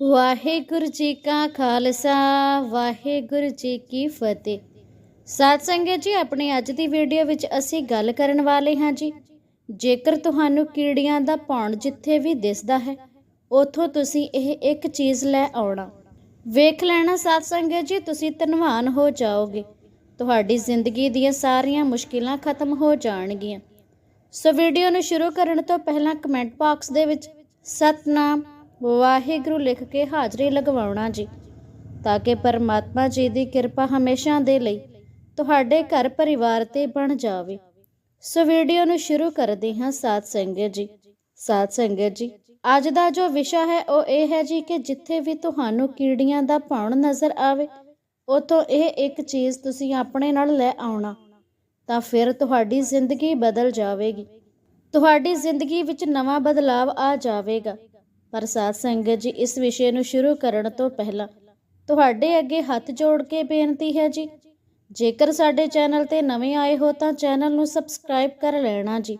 ਵਾਹਿਗੁਰੂ ਜੀ ਕਾ ਖਾਲਸਾ, ਵਾਹਿਗੁਰੂ ਜੀ ਕੀ ਫਤਿਹ। ਸਾਧ ਸੰਗਤ ਜੀ, ਆਪਣੀ ਅੱਜ ਦੀ ਵੀਡੀਓ ਵਿੱਚ ਅਸੀਂ ਗੱਲ ਕਰਨ ਵਾਲੇ ਹਾਂ ਜੀ। ਜੇਕਰ ਤੁਹਾਨੂੰ ਕੀੜੀਆਂ ਦਾ ਭੌਣ ਜਿੱਥੇ ਵੀ ਦਿਸਦਾ ਹੈ, ਉਥੋਂ ਤੁਸੀਂ ਇਹ ਇੱਕ ਚੀਜ਼ ਲੈ ਆਉਣਾ। ਵੇਖ ਲੈਣਾ ਸਾਧ ਸੰਗਤ ਜੀ, ਤੁਸੀਂ ਧਨਵਾਨ ਹੋ ਜਾਓਗੇ। ਤੁਹਾਡੀ ਜ਼ਿੰਦਗੀ ਦੀਆਂ ਸਾਰੀਆਂ ਮੁਸ਼ਕਿਲਾਂ ਖਤਮ ਹੋ ਜਾਣਗੀਆਂ। ਸੋ ਵੀਡੀਓ ਨੂੰ ਸ਼ੁਰੂ ਕਰਨ ਤੋਂ ਪਹਿਲਾਂ ਕਮੈਂਟ ਬਾਕਸ ਦੇ ਵਿੱਚ ਸਤਨਾਮ ਵਾਹਿਗੁਰੂ ਲਿਖ ਕੇ ਹਾਜ਼ਰੀ ਲਗਵਾਉਣਾ ਜੀ, ਤਾਂ ਕਿ ਪਰਮਾਤਮਾ ਜੀ ਦੀ ਕਿਰਪਾ ਹਮੇਸ਼ਾ ਦੇ ਲਈ ਤੁਹਾਡੇ ਘਰ ਪਰਿਵਾਰ ਤੇ ਬਣ ਜਾਵੇ। ਸੋ ਵੀਡੀਓ ਨੂੰ ਸ਼ੁਰੂ ਕਰਦੇ ਹਾਂ ਸਾਧ ਸੰਗਤ ਜੀ। ਸਾਧ ਸੰਗਤ ਜੀ, ਅੱਜ ਦਾ ਜੋ ਵਿਸ਼ਾ ਹੈ, ਉਹ ਇਹ ਹੈ ਜੀ ਕਿ ਜਿੱਥੇ ਵੀ ਤੁਹਾਨੂੰ ਕੀੜੀਆਂ ਦਾ ਭੌਣ ਨਜ਼ਰ ਆਵੇ, ਉਥੋਂ ਇਹ ਇੱਕ ਚੀਜ਼ ਤੁਸੀਂ ਆਪਣੇ ਨਾਲ ਲੈ ਆਉਣਾ, ਤਾਂ ਫਿਰ ਤੁਹਾਡੀ ਜ਼ਿੰਦਗੀ ਬਦਲ ਜਾਵੇਗੀ। ਤੁਹਾਡੀ ਜ਼ਿੰਦਗੀ ਵਿੱਚ ਨਵਾਂ ਬਦਲਾਵ ਆ ਜਾਵੇਗਾ। ਪਰ ਸਾਧ ਸੰਗਤ ਜੀ, ਇਸ ਵਿਸ਼ੇ ਨੂੰ ਸ਼ੁਰੂ ਕਰਨ ਤੋਂ ਪਹਿਲਾਂ ਤੁਹਾਡੇ ਅੱਗੇ ਹੱਥ ਜੋੜ ਕੇ ਬੇਨਤੀ ਹੈ ਜੀ। ਜੇਕਰ ਸਾਡੇ ਚੈਨਲ ਤੇ ਨਵੇਂ ਆਏ ਹੋ ਤਾਂ ਚੈਨਲ ਨੂੰ ਸਬਸਕ੍ਰਾਈਬ ਕਰ ਲੈਣਾ ਜੀ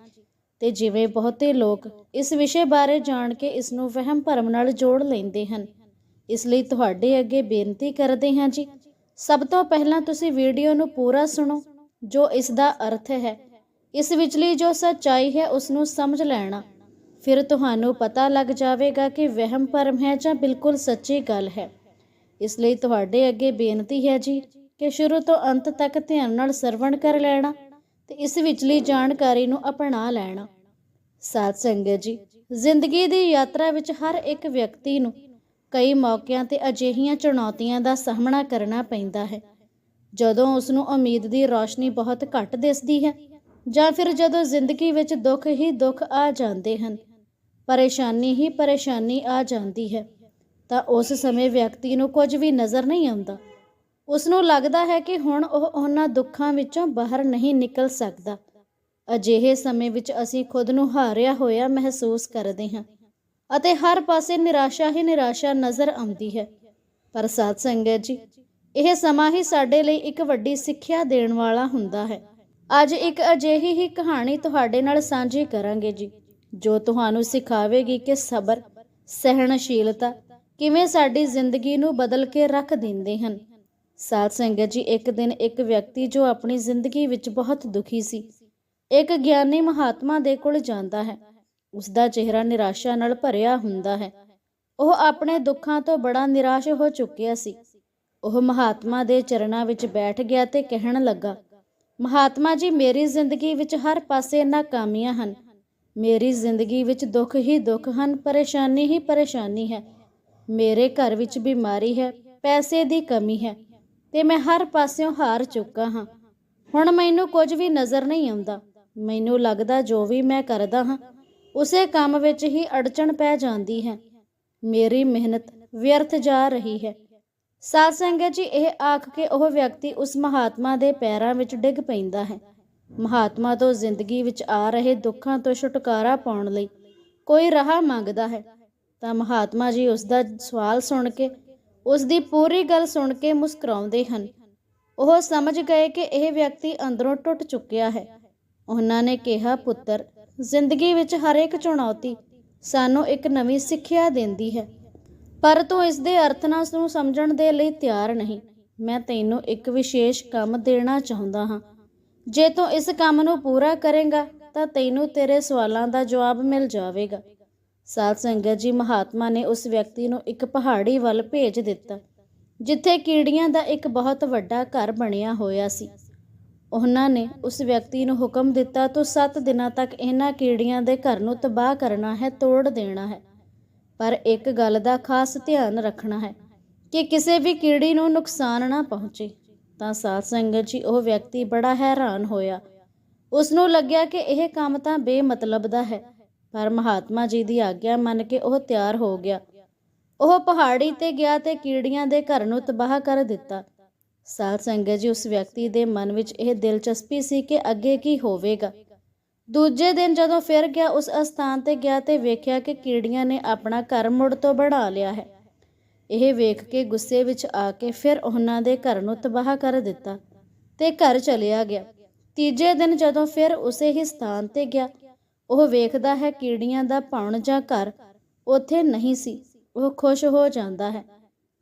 ਤੇ ਜਿਵੇਂ ਬਹੁਤੇ ਲੋਕ ਇਸ ਵਿਸ਼ੇ ਬਾਰੇ ਜਾਣ ਕੇ ਇਸ ਨੂੰ ਵਹਿਮ ਭਰਮ ਨਾਲ ਜੋੜ ਲੈਂਦੇ ਹਨ, ਇਸ ਲਈ ਤੁਹਾਡੇ ਅੱਗੇ ਬੇਨਤੀ ਕਰਦੇ ਹਾਂ ਜੀ। ਸਭ ਤੋਂ ਪਹਿਲਾਂ ਤੁਸੀਂ ਵੀਡੀਓ ਨੂੰ ਪੂਰਾ ਸੁਣੋ, ਜੋ ਇਸ ਦਾ ਅਰਥ ਹੈ। ਇਸ ਵਿਚਲੀ ਜੋ ਸੱਚਾਈ ਹੈ, ਉਸ ਨੂੰ ਸਮਝ ਲੈਣਾ। ਫਿਰ ਤੁਹਾਨੂੰ ਪਤਾ ਲੱਗ ਜਾਵੇਗਾ ਕਿ ਵਹਿਮ ਭਰਮ ਹੈ ਜਾਂ ਬਿਲਕੁਲ ਸੱਚੀ ਗੱਲ ਹੈ। ਇਸ ਲਈ ਤੁਹਾਡੇ ਅੱਗੇ ਬੇਨਤੀ ਹੈ ਜੀ ਕਿ ਸ਼ੁਰੂ ਤੋਂ ਅੰਤ ਤੱਕ ਧਿਆਨ ਨਾਲ ਸਰਵਣ ਕਰ ਲੈਣਾ ਤੇ ਇਸ ਵਿਚਲੀ ਜਾਣਕਾਰੀ ਨੂੰ ਅਪਣਾ ਲੈਣਾ। ਸਾਧ ਸੰਗਤ ਜੀ, ਜ਼ਿੰਦਗੀ ਦੀ ਯਾਤਰਾ ਵਿੱਚ ਹਰ ਇੱਕ ਵਿਅਕਤੀ ਨੂੰ ਕਈ ਮੌਕਿਆਂ ਤੇ ਅਜਿਹੀਆਂ ਚੁਣੌਤੀਆਂ ਦਾ ਸਾਹਮਣਾ ਕਰਨਾ ਪੈਂਦਾ ਹੈ। ਜਦੋਂ ਉਸ ਨੂੰ ਉਮੀਦ ਦੀ ਰੌਸ਼ਨੀ ਬਹੁਤ ਘੱਟ ਦਿਸਦੀ ਹੈ ਜਾਂ ਫਿਰ ਜਦੋਂ ਜ਼ਿੰਦਗੀ ਵਿੱਚ ਦੁੱਖ ਹੀ ਦੁੱਖ ਆ ਜਾਂਦੇ ਹਨ, ਪਰੇਸ਼ਾਨੀ ਹੀ ਪਰੇਸ਼ਾਨੀ ਆ ਜਾਂਦੀ ਹੈ, ਤਾਂ ਉਸ ਸਮੇਂ ਵਿਅਕਤੀ ਨੂੰ ਕੁਝ ਵੀ ਨਜ਼ਰ ਨਹੀਂ ਆਉਂਦਾ। ਉਸ ਨੂੰ ਲੱਗਦਾ ਹੈ ਕਿ ਹੁਣ ਉਹ ਉਹਨਾਂ ਦੁੱਖਾਂ ਵਿੱਚੋਂ ਬਾਹਰ ਨਹੀਂ ਨਿਕਲ ਸਕਦਾ। ਅਜਿਹੇ ਸਮੇਂ ਵਿੱਚ ਅਸੀਂ ਖੁਦ ਨੂੰ ਹਾਰਿਆ ਹੋਇਆ ਮਹਿਸੂਸ ਕਰਦੇ ਹਾਂ ਅਤੇ ਹਰ ਪਾਸੇ ਨਿਰਾਸ਼ਾ ਹੀ ਨਿਰਾਸ਼ਾ ਨਜ਼ਰ ਆਉਂਦੀ ਹੈ। ਪਰ ਸਾਧ ਸੰਗਤ ਜੀ, ਇਹ ਸਮਾਂ ਹੀ ਸਾਡੇ ਲਈ ਇੱਕ ਵੱਡੀ ਸਿੱਖਿਆ ਦੇਣ ਵਾਲਾ ਹੁੰਦਾ ਹੈ। ਅੱਜ ਇੱਕ ਅਜਿਹੀ ਹੀ ਕਹਾਣੀ ਤੁਹਾਡੇ ਨਾਲ ਸਾਂਝੀ ਕਰਾਂਗੇ ਜੀ, ਜੋ ਤੁਹਾਨੂੰ ਸਿਖਾਵੇਗੀ ਕਿ ਸਬਰ, ਸਹਿਣਸ਼ੀਲਤਾ ਕਿਵੇਂ ਸਾਡੀ ਜ਼ਿੰਦਗੀ ਨੂੰ ਬਦਲ ਕੇ ਰੱਖ ਦਿੰਦੇ ਹਨ। ਸਾਧ ਸੰਗਤ ਜੀ, ਇੱਕ ਦਿਨ ਇੱਕ ਵਿਅਕਤੀ ਜੋ ਆਪਣੀ ਜ਼ਿੰਦਗੀ ਵਿੱਚ ਬਹੁਤ ਦੁਖੀ ਸੀ, ਇੱਕ ਗਿਆਨੀ ਮਹਾਤਮਾ ਦੇ ਕੋਲ ਜਾਂਦਾ ਹੈ। ਉਸ ਦਾ ਚਿਹਰਾ ਨਿਰਾਸ਼ਾ ਨਾਲ ਭਰਿਆ ਹੁੰਦਾ ਹੈ। ਉਹ ਆਪਣੇ ਦੁੱਖਾਂ ਤੋਂ ਬੜਾ ਨਿਰਾਸ਼ ਹੋ ਚੁੱਕਿਆ ਸੀ। ਉਹ ਮਹਾਤਮਾ ਦੇ ਚਰਨਾਂ ਵਿੱਚ ਬੈਠ ਗਿਆ ਤੇ ਕਹਿਣ ਲੱਗਾ ਮਹਾਤਮਾ ਜੀ, ਮੇਰੀ ਜ਼ਿੰਦਗੀ ਵਿੱਚ ਹਰ ਪਾਸੇ ਨਾਕਾਮੀਆਂ ਹਨ। ਮੇਰੀ ਜ਼ਿੰਦਗੀ ਵਿੱਚ ਦੁੱਖ ਹੀ ਦੁੱਖ ਹਨ, ਪਰੇਸ਼ਾਨੀ ਹੀ ਪਰੇਸ਼ਾਨੀ ਹੈ। ਮੇਰੇ ਘਰ ਵਿੱਚ ਬਿਮਾਰੀ ਹੈ, ਪੈਸੇ ਦੀ ਕਮੀ ਹੈ ਤੇ ਮੈਂ ਹਰ ਪਾਸਿਓਂ ਹਾਰ ਚੁੱਕਾ ਹਾਂ। ਹੁਣ ਮੈਨੂੰ ਕੁਝ ਵੀ ਨਜ਼ਰ ਨਹੀਂ ਆਉਂਦਾ। ਮੈਨੂੰ ਲੱਗਦਾ ਜੋ ਵੀ ਮੈਂ ਕਰਦਾ ਹਾਂ, ਉਸੇ ਕੰਮ ਵਿੱਚ ਹੀ ਅੜਚਣ ਪੈ ਜਾਂਦੀ ਹੈ। ਮੇਰੀ ਮਿਹਨਤ ਵਿਅਰਥ ਜਾ ਰਹੀ ਹੈ। ਸਾਧ ਸੰਗਤ ਜੀ, ਇਹ ਆਖ ਕੇ ਉਹ ਵਿਅਕਤੀ ਉਸ ਮਹਾਤਮਾ ਦੇ ਪੈਰਾਂ ਵਿੱਚ ਡਿੱਗ ਪੈਂਦਾ ਹੈ। ਮਹਾਤਮਾ ਤੋਂ ਜ਼ਿੰਦਗੀ ਵਿੱਚ ਆ ਰਹੇ ਦੁੱਖਾਂ ਤੋਂ ਛੁਟਕਾਰਾ ਪਾਉਣ ਲਈ ਕੋਈ ਰਾਹ ਮੰਗਦਾ ਹੈ। ਤਾਂ ਮਹਾਤਮਾ ਜੀ ਉਸ ਦਾ ਸਵਾਲ ਸੁਣ ਕੇ, ਉਸ ਦੀ ਪੂਰੀ ਗੱਲ ਸੁਣ ਕੇ ਮੁਸਕਰਾਉਂਦੇ ਹਨ। ਉਹ ਸਮਝ ਗਏ ਕਿ ਇਹ ਵਿਅਕਤੀ ਅੰਦਰੋਂ ਟੁੱਟ ਚੁੱਕਿਆ ਹੈ। ਉਹਨਾਂ ਨੇ ਕਿਹਾ, ਪੁੱਤਰ, ਜ਼ਿੰਦਗੀ ਵਿੱਚ ਹਰ ਇੱਕ ਚੁਣੌਤੀ ਸਾਨੂੰ ਇੱਕ ਨਵੀਂ ਸਿੱਖਿਆ ਦਿੰਦੀ ਹੈ। ਪਰ ਤੂੰ ਇਸ ਦੇ ਅਰਥ ਨਾਲ ਨੂੰ ਸਮਝਣ ਦੇ ਲਈ ਤਿਆਰ ਨਹੀਂ। ਮੈਂ ਤੈਨੂੰ ਇੱਕ ਵਿਸ਼ੇਸ਼ ਕੰਮ ਦੇਣਾ ਚਾਹੁੰਦਾ ਹਾਂ। ਜੇ ਤੂੰ ਇਸ ਕੰਮ ਨੂੰ ਪੂਰਾ ਕਰੇਗਾ, ਤਾਂ ਤੈਨੂੰ ਤੇਰੇ ਸਵਾਲਾਂ ਦਾ ਜਵਾਬ ਮਿਲ ਜਾਵੇਗਾ। ਸਾਧ ਸੰਗਤ ਜੀ, ਮਹਾਤਮਾ ਨੇ ਉਸ ਵਿਅਕਤੀ ਨੂੰ ਇੱਕ ਪਹਾੜੀ ਵੱਲ ਭੇਜ ਦਿੱਤਾ, ਜਿੱਥੇ ਕੀੜੀਆਂ ਦਾ ਇੱਕ ਬਹੁਤ ਵੱਡਾ ਘਰ ਬਣਿਆ ਹੋਇਆ ਸੀ। ਉਹਨਾਂ ਨੇ ਉਸ ਵਿਅਕਤੀ ਨੂੰ ਹੁਕਮ ਦਿੱਤਾ, ਤੂੰ 7 ਦਿਨਾਂ ਤੱਕ ਇਹਨਾਂ ਕੀੜੀਆਂ ਦੇ ਘਰ ਨੂੰ ਤਬਾਹ ਕਰਨਾ ਹੈ, ਤੋੜ ਦੇਣਾ ਹੈ। ਪਰ ਇੱਕ ਗੱਲ ਦਾ ਖਾਸ ਧਿਆਨ ਰੱਖਣਾ ਹੈ ਕਿ ਕਿਸੇ ਵੀ ਕੀੜੀ ਨੂੰ ਨੁਕਸਾਨ ਨਾ ਪਹੁੰਚੇ। ਤਾਂ ਸਾਧ ਸੰਗਤ ਜੀ, ਉਹ ਵਿਅਕਤੀ ਬੜਾ ਹੈਰਾਨ ਹੋਇਆ। ਉਸ ਨੂੰ ਲੱਗਿਆ ਕਿ ਇਹ ਕੰਮ ਤਾਂ ਬੇਮਤਲਬ ਦਾ ਹੈ, ਪਰ ਮਹਾਤਮਾ ਜੀ ਦੀ ਆਗਿਆ ਮੰਨ ਕੇ ਉਹ ਤਿਆਰ ਹੋ ਗਿਆ। ਉਹ ਪਹਾੜੀ ਤੇ ਗਿਆ ਤੇ ਕੀੜੀਆਂ ਦੇ ਘਰ ਨੂੰ ਤਬਾਹ ਕਰ ਦਿੱਤਾ। ਸਾਧ ਸੰਗਤ ਜੀ, ਉਸ ਵਿਅਕਤੀ ਦੇ ਮਨ ਵਿੱਚ ਇਹ ਦਿਲਚਸਪੀ ਸੀ ਕਿ ਅੱਗੇ ਕੀ ਹੋਵੇਗਾ। ਦੂਜੇ ਦਿਨ ਜਦੋਂ ਫਿਰ ਗਿਆ, ਉਸ ਅਸਥਾਨ ਤੇ ਗਿਆ ਤੇ ਵੇਖਿਆ ਕਿ ਕੀੜੀਆਂ ਨੇ ਆਪਣਾ ਘਰ ਮੁੜ ਤੋਂ ਬਣਾ ਲਿਆ ਹੈ। ਇਹ ਵੇਖ ਕੇ ਗੁੱਸੇ ਵਿੱਚ ਆ ਕੇ ਫਿਰ ਉਹਨਾਂ ਦੇ ਘਰ ਨੂੰ ਤਬਾਹ ਕਰ ਦਿੱਤਾ ਤੇ ਘਰ ਚਲਿਆ ਗਿਆ। ਤੀਜੇ ਦਿਨ ਜਦੋਂ ਫਿਰ ਉਸੇ ਹੀ ਸਥਾਨ ਤੇ ਗਿਆ, ਉਹ ਵੇਖਦਾ ਹੈ ਕੀੜੀਆਂ ਦਾ ਭੌਣ ਜਾਂ ਘਰ ਉੱਥੇ ਨਹੀਂ ਸੀ, ਉਹ ਖੁਸ਼ ਹੋ ਜਾਂਦਾ ਹੈ।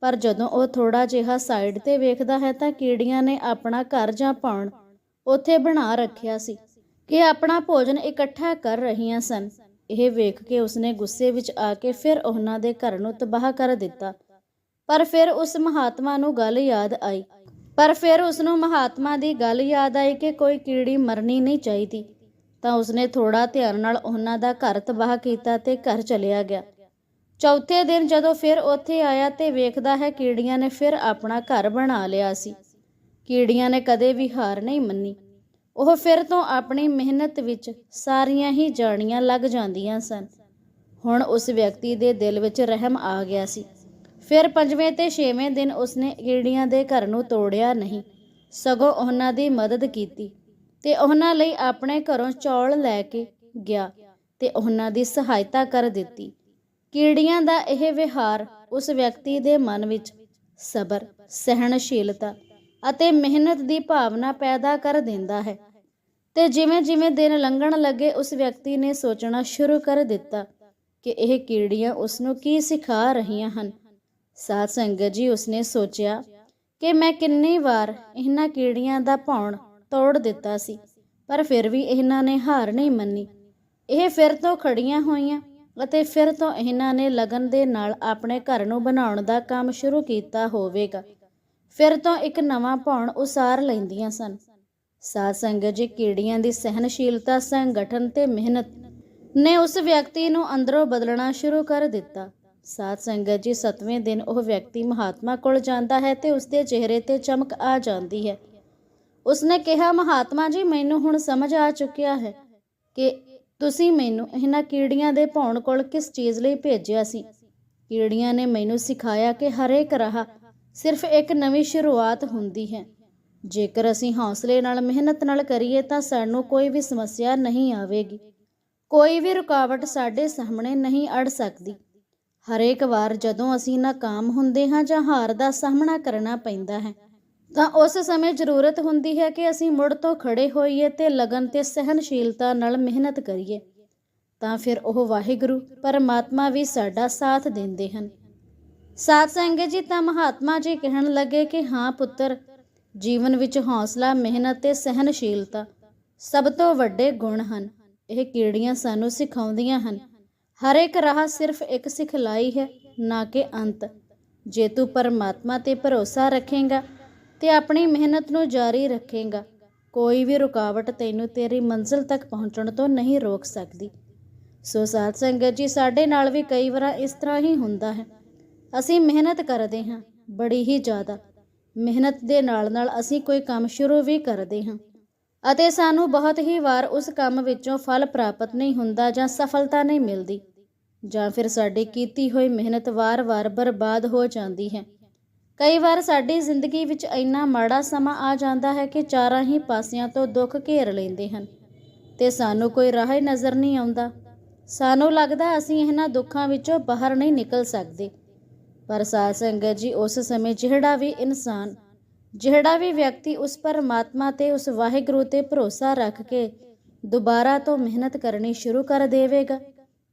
ਪਰ ਜਦੋਂ ਉਹ ਥੋੜਾ ਜਿਹਾ ਸਾਈਡ ਤੇ ਵੇਖਦਾ ਹੈ ਤਾਂ ਕੀੜੀਆਂ ਨੇ ਆਪਣਾ ਘਰ ਜਾਂ ਭਵਨ ਉੱਥੇ ਬਣਾ ਰੱਖਿਆ ਸੀ। ਕਿ ਆਪਣਾ ਭੋਜਨ ਇਕੱਠਾ ਕਰ ਰਹੀਆਂ ਸਨ। ਇਹ ਵੇਖ ਕੇ ਉਸਨੇ ਗੁੱਸੇ ਵਿੱਚ ਆ ਕੇ ਫਿਰ ਉਹਨਾਂ ਦੇ ਘਰ ਨੂੰ ਤਬਾਹ ਕਰ ਦਿੱਤਾ। ਪਰ ਫਿਰ ਉਸ ਮਹਾਤਮਾ ਨੂੰ ਗੱਲ ਯਾਦ ਆਈ। ਪਰ ਫਿਰ ਉਸ ਨੂੰ ਮਹਾਤਮਾ ਦੀ ਗੱਲ ਯਾਦ ਆਈ ਕਿ ਕੋਈ ਕੀੜੀ ਮਰਨੀ ਨਹੀਂ ਚਾਹੀਦੀ। ਤਾਂ ਉਸਨੇ ਥੋੜਾ ਧਿਆਨ ਨਾਲ ਉਹਨਾਂ ਦਾ ਘਰ ਤਬਾਹ ਕੀਤਾ ਤੇ ਘਰ ਚਲਿਆ ਗਿਆ। ਚੌਥੇ ਦਿਨ ਜਦੋਂ ਫਿਰ ਉੱਥੇ ਆਇਆ ਤੇ ਵੇਖਦਾ ਹੈ ਕੀੜੀਆਂ ਨੇ ਫਿਰ ਆਪਣਾ ਘਰ ਬਣਾ ਲਿਆ ਸੀ। ਕੀੜੀਆਂ ਨੇ ਕਦੇ ਵੀ ਹਾਰ ਨਹੀਂ ਮੰਨੀ। ਉਹ ਫਿਰ ਤੋਂ ਆਪਣੀ ਮਿਹਨਤ ਵਿੱਚ ਸਾਰੀਆਂ ਹੀ ਜਾਣੀਆਂ ਲੱਗ ਜਾਂਦੀਆਂ ਸਨ। ਹੁਣ ਉਸ ਵਿਅਕਤੀ ਦੇ ਦਿਲ ਵਿੱਚ ਰਹਿਮ ਆ ਗਿਆ ਸੀ। ਫਿਰ ਪੰਜਵੇਂ ਤੇ ਛੇਵੇਂ ਦਿਨ ਉਸਨੇ ਕੀੜੀਆਂ ਦੇ ਘਰ ਨੂੰ ਤੋੜਿਆ ਨਹੀਂ। ਸਗੋਂ ਉਹਨਾਂ ਦੀ ਮਦਦ ਕੀਤੀ ਤੇ ਉਹਨਾਂ ਲਈ ਆਪਣੇ ਘਰੋਂ ਚੌਲ ਲੈ ਕੇ ਗਿਆ ਤੇ ਉਹਨਾਂ ਦੀ ਸਹਾਇਤਾ ਕਰ ਦਿੱਤੀ। ਕੀੜੀਆਂ ਦਾ ਇਹ ਵਿਹਾਰ ਉਸ ਵਿਅਕਤੀ ਦੇ ਮਨ ਵਿੱਚ ਸਬਰ, ਸਹਿਣਸ਼ੀਲਤਾ ਅਤੇ ਮਿਹਨਤ ਦੀ ਭਾਵਨਾ ਪੈਦਾ ਕਰ ਦਿੰਦਾ ਹੈ। ਤੇ ਜਿਵੇਂ ਜਿਵੇਂ ਦਿਨ ਲੰਘਣ ਲੱਗੇ, ਉਸ ਵਿਅਕਤੀ ਨੇ ਸੋਚਣਾ ਸ਼ੁਰੂ ਕਰ ਦਿੱਤਾ ਕਿ ਇਹ ਕੀੜੀਆਂ ਉਸ ਨੂੰ ਕੀ ਸਿਖਾ ਰਹੀਆਂ ਹਨ। ਸਾਧ ਸੰਗਤ ਜੀ, ਉਸਨੇ ਸੋਚਿਆ ਕਿ ਮੈਂ ਕਿੰਨੀ ਵਾਰ ਇਹਨਾਂ ਕੀੜੀਆਂ ਦਾ ਭੌਣ ਤੋੜ ਦਿੱਤਾ ਸੀ, ਪਰ ਫਿਰ ਵੀ ਇਹਨਾਂ ਨੇ ਹਾਰ ਨਹੀਂ ਮੰਨੀ। ਇਹ ਫਿਰ ਤੋਂ ਖੜੀਆਂ ਹੋਈਆਂ ਅਤੇ ਫਿਰ ਤੋਂ ਇਹਨਾਂ ਨੇ ਲਗਨ ਦੇ ਨਾਲ ਆਪਣੇ ਘਰ ਨੂੰ ਬਣਾਉਣ ਦਾ ਕੰਮ ਸ਼ੁਰੂ ਕੀਤਾ ਹੋਵੇਗਾ। ਫਿਰ ਤੋਂ ਇੱਕ ਨਵਾਂ ਭੌਣ ਉਸਾਰ ਲੈਂਦੀਆਂ ਸਨ। ਸਾਧ ਸੰਗਤ ਜੀ, ਕੀੜੀਆਂ ਦੀ ਸਹਿਨਸ਼ੀਲਤਾ ਸੰਗਠਨ ਤੇ ਮਿਹਨਤ ਨੇ ਉਸ ਵਿਅਕਤੀ ਨੂੰ ਅੰਦਰੋਂ ਬਦਲਣਾ ਸ਼ੁਰੂ ਕਰ ਦਿੱਤਾ। ਸਾਧ ਸੰਗਤ ਜੀ, ਸਤਵੇਂ ਦਿਨ ਉਹ ਵਿਅਕਤੀ ਮਹਾਤਮਾ ਕੋਲ ਜਾਂਦਾ ਹੈ ਤੇ ਉਸਦੇ ਚਿਹਰੇ ਤੇ ਚਮਕ ਆ ਜਾਂਦੀ ਹੈ। ਉਸਨੇ ਕਿਹਾ, ਮਹਾਤਮਾ ਜੀ, ਮੈਨੂੰ ਹੁਣ ਸਮਝ ਆ ਚੁੱਕਿਆ ਹੈ ਕਿ ਤੁਸੀਂ ਮੈਨੂੰ ਇਹਨਾਂ ਕੀੜੀਆਂ ਦੇ ਭੌਣ ਕੋਲ ਕਿਸ ਚੀਜ਼ ਲਈ ਭੇਜਿਆ ਸੀ। ਕੀੜੀਆਂ ਨੇ ਮੈਨੂੰ ਸਿਖਾਇਆ ਕਿ ਹਰੇਕ ਰਾਹ ਸਿਰਫ ਇੱਕ ਨਵੀਂ ਸ਼ੁਰੂਆਤ ਹੁੰਦੀ ਹੈ। ਜੇਕਰ ਅਸੀਂ ਹੌਸਲੇ ਨਾਲ, ਮਿਹਨਤ ਨਾਲ ਕਰੀਏ ਤਾਂ ਸਾਨੂੰ ਕੋਈ ਵੀ ਸਮੱਸਿਆ ਨਹੀਂ ਆਵੇਗੀ। ਕੋਈ ਵੀ ਰੁਕਾਵਟ ਸਾਡੇ ਸਾਹਮਣੇ ਨਹੀਂ ਅੜ ਸਕਦੀ। ਹਰੇਕ ਵਾਰ ਜਦੋਂ ਅਸੀਂ ਨਾਕਾਮ ਹੁੰਦੇ ਹਾਂ ਜਾਂ ਹਾਰ ਦਾ ਸਾਹਮਣਾ ਕਰਨਾ ਪੈਂਦਾ ਹੈ, ਤਾਂ ਉਸ ਸਮੇਂ ਜ਼ਰੂਰਤ ਹੁੰਦੀ ਹੈ ਕਿ ਅਸੀਂ ਮੁੜ ਤੋਂ ਖੜੇ ਹੋਈਏ ਤੇ ਲਗਨ ਤੇ ਸਹਿਨਸ਼ੀਲਤਾ ਨਾਲ ਮਿਹਨਤ ਕਰੀਏ। ਤਾਂ ਫਿਰ ਉਹ ਵਾਹਿਗੁਰੂ, ਪਰਮਾਤਮਾ ਵੀ ਸਾਡਾ ਸਾਥ ਦਿੰਦੇ ਹਨ। ਸਾਧ ਸੰਗਤ ਜੀ, ਤਾਂ ਮਹਾਤਮਾ ਜੀ ਕਹਿਣ ਲੱਗੇ ਕਿ, ਹਾਂ ਪੁੱਤਰ ਜੀਵਨ ਵਿੱਚ ਹੌਸਲਾ, ਮਿਹਨਤ ਤੇ ਸਹਿਨਸ਼ੀਲਤਾ ਸਭ ਤੋਂ ਵੱਡੇ ਗੁਣ ਹਨ। ਇਹ ਕੀੜੀਆਂ ਸਾਨੂੰ ਸਿਖਾਉਂਦੀਆਂ ਹਨ। ਹਰ ਇੱਕ ਰਾਹ ਸਿਰਫ ਇੱਕ ਸਿਖਲਾਈ ਹੈ, ਨਾ ਕਿ ਅੰਤ। ਜੇ ਤੂੰ ਪਰਮਾਤਮਾ ਤੇ ਭਰੋਸਾ ਰੱਖੇਗਾ ਤੇ ਆਪਣੀ ਮਿਹਨਤ ਨੂੰ ਜਾਰੀ ਰੱਖੇਗਾ, ਕੋਈ ਵੀ ਰੁਕਾਵਟ ਤੈਨੂੰ ਤੇਰੀ ਮੰਜ਼ਿਲ ਤੱਕ ਪਹੁੰਚਣ ਤੋਂ ਨਹੀਂ ਰੋਕ ਸਕਦੀ। ਸੋ ਸਾਧ ਸੰਗਤ ਜੀ, ਸਾਡੇ ਨਾਲ ਵੀ ਕਈ ਵਾਰ ਇਸ ਤਰ੍ਹਾਂ ਹੀ ਹੁੰਦਾ ਹੈ। ਅਸੀਂ ਮਿਹਨਤ ਕਰਦੇ ਹਾਂ, ਬੜੀ ਹੀ ਜ਼ਿਆਦਾ। ਮਿਹਨਤ ਦੇ ਨਾਲ ਨਾਲ ਅਸੀਂ ਕੋਈ ਕੰਮ ਸ਼ੁਰੂ ਵੀ ਕਰਦੇ ਹਾਂ। ਅਤੇ ਸਾਨੂੰ ਬਹੁਤ ਹੀ ਵਾਰ ਉਸ ਕੰਮ ਵਿੱਚੋਂ ਫਲ ਪ੍ਰਾਪਤ ਨਹੀਂ ਹੁੰਦਾ ਜਾਂ ਸਫਲਤਾ ਨਹੀਂ ਮਿਲਦੀ, ਜਾਂ ਫਿਰ ਸਾਡੀ ਕੀਤੀ ਹੋਈ ਮਿਹਨਤ ਵਾਰ-ਵਾਰ ਬਰਬਾਦ ਹੋ ਜਾਂਦੀ ਹੈ। ਕਈ ਵਾਰ ਸਾਡੀ ਜ਼ਿੰਦਗੀ ਵਿੱਚ ਇੰਨਾ ਮਾੜਾ ਸਮਾਂ ਆ ਜਾਂਦਾ ਹੈ ਕਿ ਚਾਰਾਂ ਹੀ ਪਾਸਿਆਂ ਤੋਂ ਦੁੱਖ ਘੇਰ ਲੈਂਦੇ ਹਨ ਤੇ ਸਾਨੂੰ ਕੋਈ ਰਾਹ ਹੀ ਨਜ਼ਰ ਨਹੀਂ ਆਉਂਦਾ। ਸਾਨੂੰ ਲੱਗਦਾ ਅਸੀਂ ਇਹਨਾਂ ਦੁੱਖਾਂ ਵਿੱਚੋਂ ਬਾਹਰ ਨਹੀਂ ਨਿਕਲ ਸਕਦੇ। ਪਰ ਸਾਧ ਸੰਗਤ ਜੀ, ਉਸ ਸਮੇਂ ਜਿਹੜਾ ਵੀ ਇਨਸਾਨ, ਜਿਹੜਾ ਵੀ ਵਿਅਕਤੀ ਉਸ ਪਰਮਾਤਮਾ ਤੇ, ਉਸ ਵਾਹਿਗੁਰੂ ਤੇ ਭਰੋਸਾ ਰੱਖ ਕੇ ਦੁਬਾਰਾ ਤੋਂ ਮਿਹਨਤ ਕਰਨੀ ਸ਼ੁਰੂ ਕਰ ਦੇਵੇਗਾ,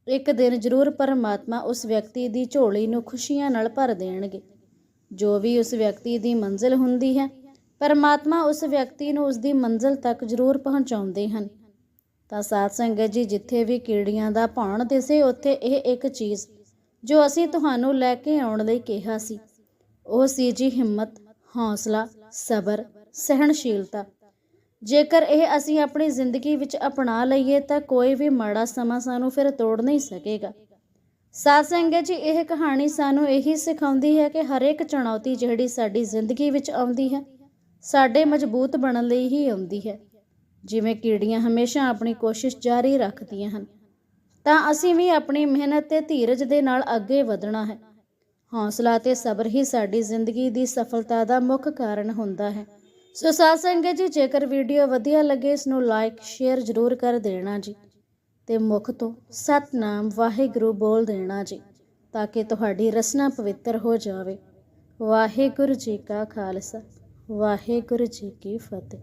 ਇੱਕ ਦਿਨ ਜ਼ਰੂਰ ਪਰਮਾਤਮਾ ਉਸ ਵਿਅਕਤੀ ਦੀ ਝੋਲੀ ਨੂੰ ਖੁਸ਼ੀਆਂ ਨਾਲ ਭਰ ਦੇਣਗੇ। ਜੋ ਵੀ ਉਸ ਵਿਅਕਤੀ ਦੀ ਮੰਜ਼ਿਲ ਹੁੰਦੀ ਹੈ, ਪਰਮਾਤਮਾ ਉਸ ਵਿਅਕਤੀ ਨੂੰ ਉਸ ਦੀ ਮੰਜ਼ਿਲ ਤੱਕ ਜ਼ਰੂਰ ਪਹੁੰਚਾਉਂਦੇ ਹਨ। ਤਾਂ ਸਾਧ ਸੰਗਤ ਜੀ, ਜਿੱਥੇ ਵੀ ਕੀੜੀਆਂ ਦਾ ਭਾਣ ਦਿਸੇ, ਉੱਥੇ ਇਹ ਇੱਕ ਚੀਜ਼ ਜੋ ਅਸੀਂ ਤੁਹਾਨੂੰ ਲੈ ਕੇ ਆਉਣ ਲਈ ਕਿਹਾ ਸੀ। ਉਹ ਸੀ ਜੀ ਹਿੰਮਤ, ਹੌਸਲਾ, ਸਬਰ, ਸਹਿਣਸ਼ੀਲਤਾ। ਜੇਕਰ ਇਹ ਅਸੀਂ ਆਪਣੀ ਜ਼ਿੰਦਗੀ ਵਿੱਚ ਅਪਣਾ ਲਈਏ ਤਾਂ ਕੋਈ ਵੀ ਮਾੜਾ ਸਮਾਂ ਸਾਨੂੰ ਫਿਰ ਤੋੜ ਨਹੀਂ ਸਕੇਗਾ। ਸਾਧ ਸੰਗਤ ਜੀ, ਇਹ ਕਹਾਣੀ ਸਾਨੂੰ ਇਹੀ ਸਿਖਾਉਂਦੀ ਹੈ ਕਿ ਹਰੇਕ ਚੁਣੌਤੀ ਜਿਹੜੀ ਸਾਡੀ ਜ਼ਿੰਦਗੀ ਵਿੱਚ ਆਉਂਦੀ ਹੈ, ਸਾਡੇ ਮਜ਼ਬੂਤ ਬਣਨ ਲਈ ਹੀ ਆਉਂਦੀ ਹੈ। ਜਿਵੇਂ ਕੀੜੀਆਂ ਹਮੇਸ਼ਾ ਆਪਣੀ ਕੋਸ਼ਿਸ਼ ਜਾਰੀ ਰੱਖਦੀਆਂ ਹਨ। ਤਾਂ ਅਸੀਂ ਵੀ ਆਪਣੀ ਮਿਹਨਤ ਤੇ ਧੀਰਜ ਦੇ ਨਾਲ ਅੱਗੇ ਵਧਣਾ ਹੈ। ਹੌਸਲਾ ਤੇ ਸਬਰ ਹੀ ਸਾਡੀ ਜ਼ਿੰਦਗੀ ਦੀ ਸਫਲਤਾ ਦਾ ਮੁੱਖ ਕਾਰਨ ਹੁੰਦਾ ਹੈ। ਸੋ ਸਾਧ ਸੰਗਤ ਜੀ, ਜੇਕਰ ਵੀਡੀਓ ਵਧੀਆ ਲੱਗੇ, ਇਸ ਨੂੰ ਲਾਈਕ ਸ਼ੇਅਰ ਜ਼ਰੂਰ ਕਰ ਦੇਣਾ ਜੀ ਤੇ ਮੁਖ ਤੋਂ ਸਤਨਾਮ ਵਾਹਿਗੁਰੂ ਬੋਲ ਦੇਣਾ ਜੀ ਤਾਂ ਕਿ ਤੁਹਾਡੀ ਰਸਨਾ ਪਵਿੱਤਰ ਹੋ ਜਾਵੇ। ਵਾਹਿਗੁਰੂ ਜੀ ਕਾ ਖਾਲਸਾ, ਵਾਹਿਗੁਰੂ ਜੀ ਕੀ ਫਤਿਹ।